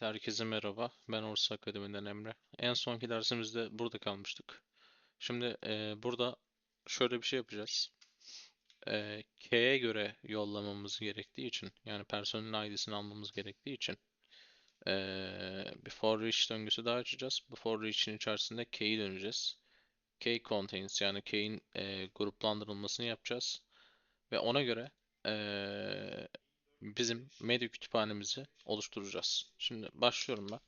Herkese merhaba. Ben Orsa Akademi'den Emre. En sonki dersimizde burada kalmıştık. Şimdi e, burada şöyle bir şey yapacağız. E, K'ye göre yollamamız gerektiği için, yani personelin ID'sini almamız gerektiği için e, bir for each döngüsü daha açacağız. Bu for each'in içerisinde K'yi döneceğiz. K contains yani K'in e, gruplandırılmasını yapacağız. Ve ona göre e, bizim medya kütüphanemizi oluşturacağız. Şimdi başlıyorum ben.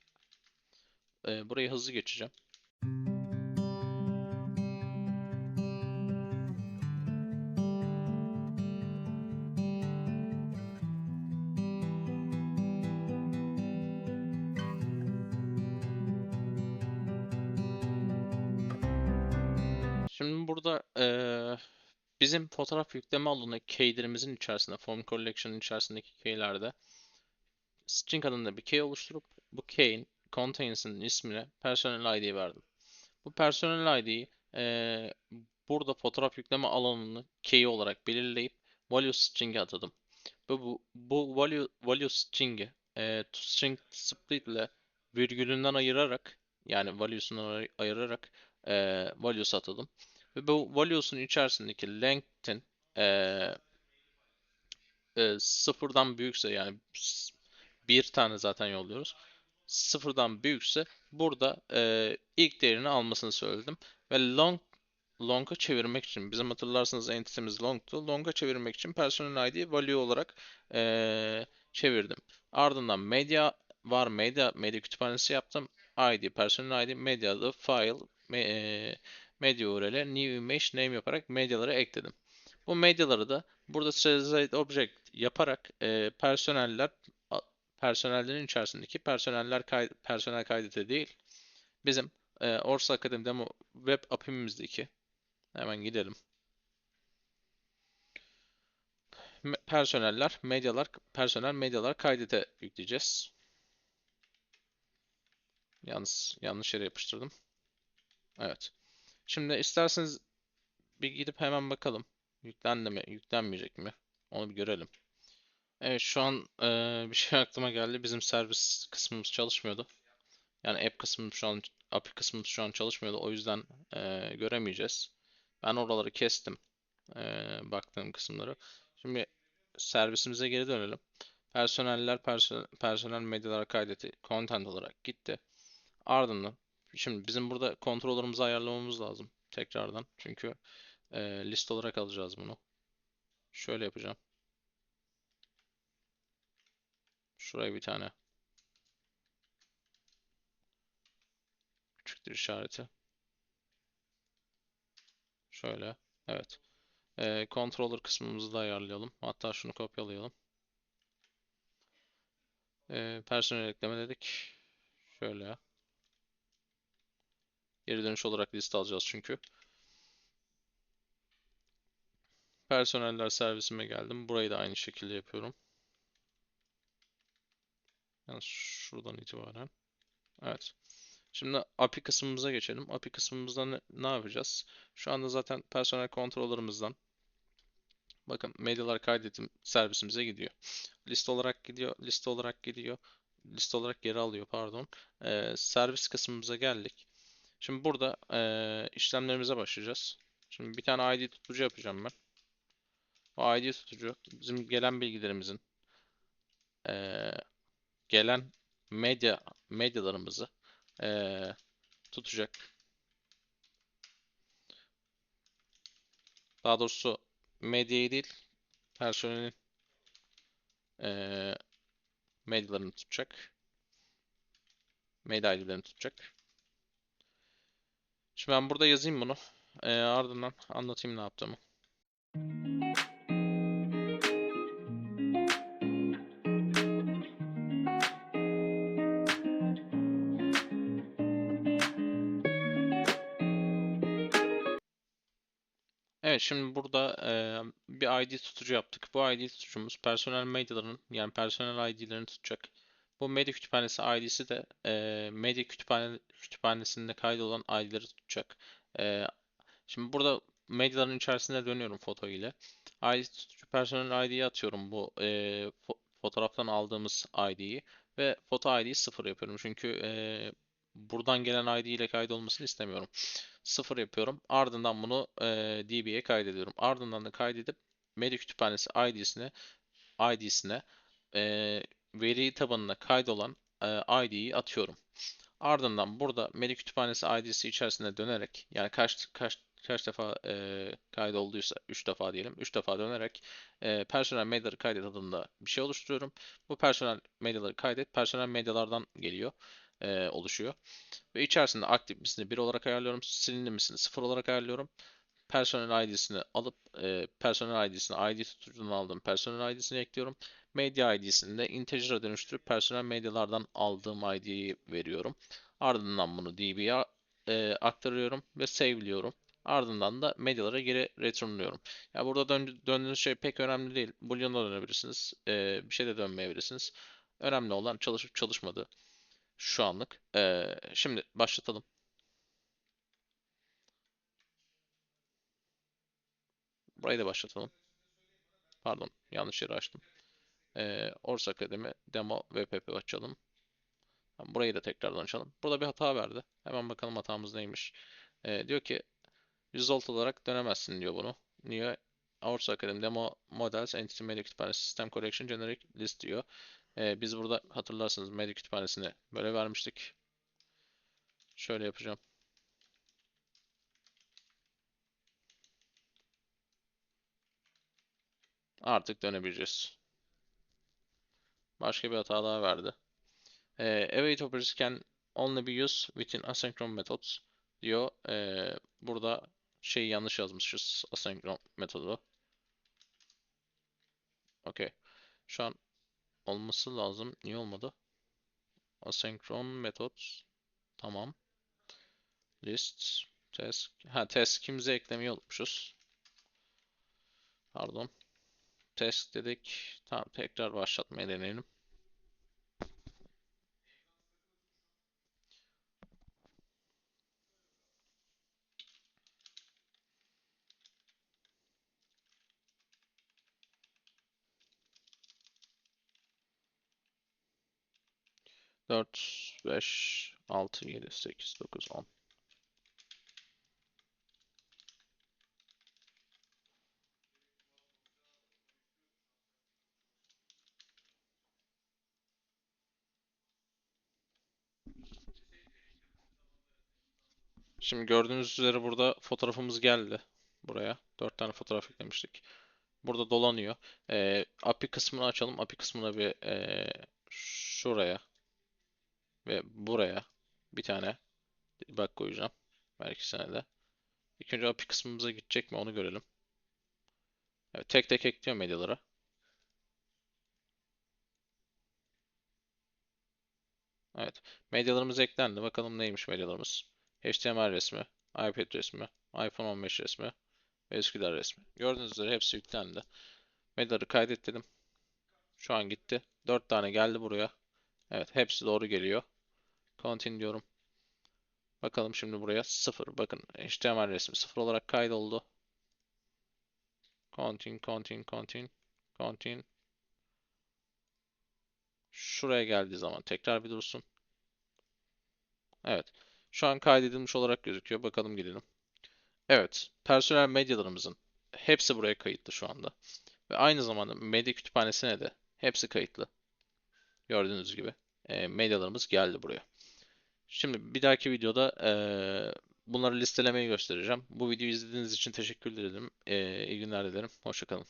Ee, burayı hızlı geçeceğim. Şimdi burada eee, bizim fotoğraf yükleme alanı key'lerimizin içerisinde, form collection'ın içerisindeki key'lerde string adında bir key oluşturup bu key'in contains'in ismine personal ID verdim. Bu personal ID'yi eee, burada fotoğraf yükleme alanını key olarak belirleyip value string'e atadım. Ve bu, bu value, value string'i eee toString split ile virgülünden ayırarak yani value'sundan ay- ayırarak eee values atadım. Ve bu values'un içerisindeki length'in eee e, sıfırdan büyükse yani bir tane zaten yolluyoruz. Sıfırdan büyükse burada e, ilk değerini almasını söyledim. Ve long long'a çevirmek için bizim hatırlarsanız entity'miz long'tu. Long'a çevirmek için personal ID value olarak e, çevirdim. Ardından media var media medya kütüphanesi yaptım. ID personal ID media file me, e, medya URL new image name yaparak medyaları ekledim. Bu medyaları da burada serialized object yaparak e, personeller personellerin içerisindeki personeller kay, personel kaydete değil bizim e, Orsa Akademi Demo web app'imizdeki hemen gidelim. Personeller, medyalar, personel medyalar kaydete yükleyeceğiz. Yalnız yanlış yere yapıştırdım. Evet. Şimdi isterseniz bir gidip hemen bakalım. Yüklendi mi, yüklenmeyecek mi? Onu bir görelim. Evet şu an eee, bir şey aklıma geldi. Bizim servis kısmımız çalışmıyordu. Yani app kısmımız şu an API kısmımız şu an çalışmıyordu. O yüzden eee, göremeyeceğiz. Ben oraları kestim. eee, baktığım kısımları. Şimdi servisimize geri dönelim. Personeller perso- personel medyalara kaydetti. Content olarak gitti. Ardından şimdi bizim burada kontrollerimizi ayarlamamız lazım tekrardan. Çünkü eee, list olarak alacağız bunu. Şöyle yapacağım. Şuraya bir tane küçüktür işareti. Şöyle. Evet. Ee, controller kısmımızı da ayarlayalım. Hatta şunu kopyalayalım. Ee, personel ekleme dedik. Şöyle. Geri dönüş olarak liste alacağız çünkü. Personeller servisime geldim. Burayı da aynı şekilde yapıyorum. Yani şuradan itibaren. Evet. Şimdi API kısmımıza geçelim. API kısmımızda ne, ne yapacağız? Şu anda zaten personel controller'ımızdan bakın medyalar kaydetim servisimize gidiyor. Liste olarak gidiyor, liste olarak gidiyor, liste olarak geri alıyor pardon. Ee, servis kısmımıza geldik. Şimdi burada ee, işlemlerimize başlayacağız. Şimdi bir tane ID tutucu yapacağım ben. O ID tutucu bizim gelen bilgilerimizin ee, gelen medya medyalarımızı ee, tutacak. Daha doğrusu medyayı değil, personelin eee medyalarını tutacak. Medya ID'lerini tutacak. Şimdi ben burada yazayım bunu. Eee, ardından anlatayım ne yaptığımı. Evet şimdi burada eee, bir ID tutucu yaptık. Bu ID tutucumuz personel medyaların yani personel ID'lerini tutacak. Bu medya kütüphanesi ID'si de eee, medya kütüphane kütüphanesinde kaydolan ID'leri tutacak. Eee, şimdi burada medyaların içerisinde dönüyorum foto ile. ID tutucu personel ID'yi atıyorum bu eee, fo- fotoğraftan aldığımız ID'yi ve foto ID'yi 0 yapıyorum. Çünkü eee, buradan gelen ID ile kaydolmasını istemiyorum. 0 yapıyorum. Ardından bunu eee, DB'ye kaydediyorum. Ardından da kaydedip Medi kütüphanesi ID'sine ID'sine eee, veri tabanına kaydolan eee, ID'yi atıyorum. Ardından burada Medi kütüphanesi ID'si içerisine dönerek yani kaç kaç kaç defa eee kaydolduysa 3 defa diyelim. 3 defa dönerek eee personel medyaları kaydet adında bir şey oluşturuyorum. Bu personel medyaları kaydet personel medyalardan geliyor. eee, oluşuyor. Ve içerisinde aktif misini 1 olarak ayarlıyorum. Silindir misini 0 olarak ayarlıyorum. Personel ID'sini alıp e, personel ID'sini ID tutucundan aldığım personel ID'sini ekliyorum. Medya ID'sini de integer'a dönüştürüp personel medyalardan aldığım ID'yi veriyorum. Ardından bunu DB'ye e, aktarıyorum ve save'liyorum. Ardından da medyalara geri returnluyorum. Ya burada dön, döndüğünüz şey pek önemli değil. Boolean'da dönebilirsiniz. e, bir şey de dönmeyebilirsiniz. Önemli olan çalışıp çalışmadığı şu anlık. E, şimdi başlatalım. Burayı da başlatalım. Pardon, yanlış yeri açtım. Ee, Ors Akademi Demo WPP açalım. Burayı da tekrardan açalım. Burada bir hata verdi. Hemen bakalım hatamız neymiş. Ee, diyor ki result olarak dönemezsin diyor bunu. Niye? Ors Akademi Demo Models Entity Media Kütüphanesi System Collection Generic List diyor. Ee, biz burada hatırlarsanız Media Kütüphanesi'ni böyle vermiştik. Şöyle yapacağım. Artık dönebileceğiz. Başka bir hata daha verdi. Ee, await operators can only be used within asynchronous methods diyor. Ee, burada şeyi yanlış yazmışız. Asenkron metodu. Okey. Şu an olması lazım. Niye olmadı? Asenkron methods. Tamam. List. Test. Ha kimse eklemeyi unutmuşuz. Pardon. Test dedik. Tamam tekrar başlatmaya deneyelim. Dört, beş, altı, yedi, sekiz, dokuz, on. Şimdi gördüğünüz üzere burada fotoğrafımız geldi. Buraya. 4 tane fotoğraf eklemiştik. Burada dolanıyor. Ee, API kısmını açalım. API kısmına bir ee, şuraya ve buraya bir tane bak koyacağım. Belki sana de. İlk önce API kısmımıza gidecek mi onu görelim. Evet, tek tek ekliyor medyalara. Evet. Medyalarımız eklendi. Bakalım neymiş medyalarımız. HTML resmi, iPad resmi, iPhone 15 resmi ve Üsküdar resmi. Gördüğünüz üzere hepsi yüklendi. Medyaları kaydet dedim. Şu an gitti. 4 tane geldi buraya. Evet hepsi doğru geliyor. Continue diyorum. Bakalım şimdi buraya 0. Bakın HTML resmi 0 olarak kaydoldu. Continue, continue, continue, continue. Şuraya geldiği zaman tekrar bir dursun. Evet. Şu an kaydedilmiş olarak gözüküyor. Bakalım gidelim. Evet. Personel medyalarımızın hepsi buraya kayıtlı şu anda. Ve aynı zamanda medya kütüphanesine de hepsi kayıtlı. Gördüğünüz gibi e, medyalarımız geldi buraya. Şimdi bir dahaki videoda e, bunları listelemeyi göstereceğim. Bu videoyu izlediğiniz için teşekkür ederim. E, iyi günler dilerim. Hoşçakalın.